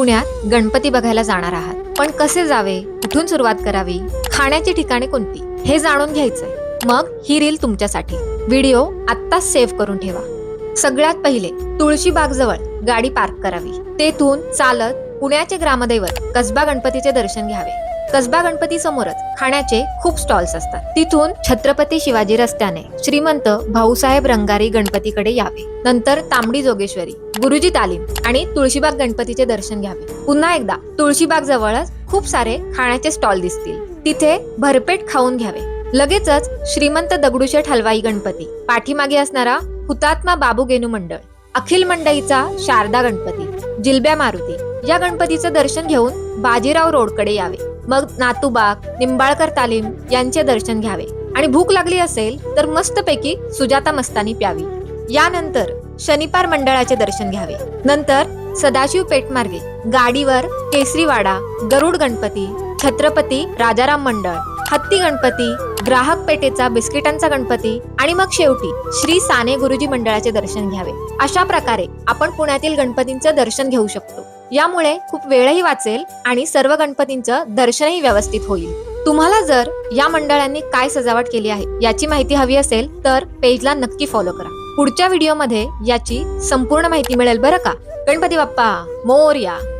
पुण्यात गणपती बघायला जाणार आहात. पण कसे जावे? कुठून सुरुवात करावी? खाण्याची ठिकाणे कोणती? हे जाणून घ्यायचंय. मग ही रील तुमच्यासाठी. व्हिडिओ आत्ताच सेव्ह करून ठेवा. सगळ्यात पहिले तुळशीबाग जवळ गाडी पार्क करावी. तेथून चालत पुण्याचे ग्रामदैवत कसबा गणपतीचे दर्शन घ्यावे. कसबा गणपती समोरच खाण्याचे खूप स्टॉल्स असतात. तिथून छत्रपती शिवाजी रस्त्याने श्रीमंत भाऊसाहेब रंगारी गणपतीकडे यावे. नंतर तांबडी जोगेश्वरी गुरुजी तालीम आणि तुळशीबाग गणपतीचे दर्शन घ्यावे. पुन्हा एकदा तुळशीबाग जवळच खूप सारे खाण्याचे स्टॉल दिसतील. तिथे भरपेट खाऊन घ्यावे. लगेचच श्रीमंत दगडूशेठ हलवाई गणपती पाठीमागे असणारा हुतात्मा बाबू गेनू मंडळ अखिल मंडईचा शारदा गणपती जिलब्या मारुती या गणपतीचं दर्शन घेऊन बाजीराव रोडकडे यावे. मग नातूबाग निंबाळकर तालीम यांचे दर्शन घ्यावे. आणि भूक लागली असेल तर मस्तपैकी सुजाता मस्तानी प्यावी. यानंतर शनिपार मंडळाचे दर्शन घ्यावे. नंतर सदाशिव पेठमार्गे गाडीवर केसरीवाडा गरुड गणपती छत्रपती राजाराम मंडळ हत्ती गणपती ग्राहक पेठेचा बिस्किटांचा गणपती आणि मग शेवटी श्री साने गुरुजी मंडळाचे दर्शन घ्यावे. अशा प्रकारे आपण पुण्यातील गणपतींचं दर्शन घेऊ शकतो. यामुळे खूप वेळही वाचेल आणि सर्व गणपतींचं दर्शनही व्यवस्थित होईल. तुम्हाला जर या मंडळांनी काय सजावट केली आहे याची माहिती हवी असेल तर पेजला नक्की फॉलो करा. पुढच्या व्हिडिओमध्ये याची संपूर्ण माहिती मिळेल बरं का? गणपती बाप्पा मोरया!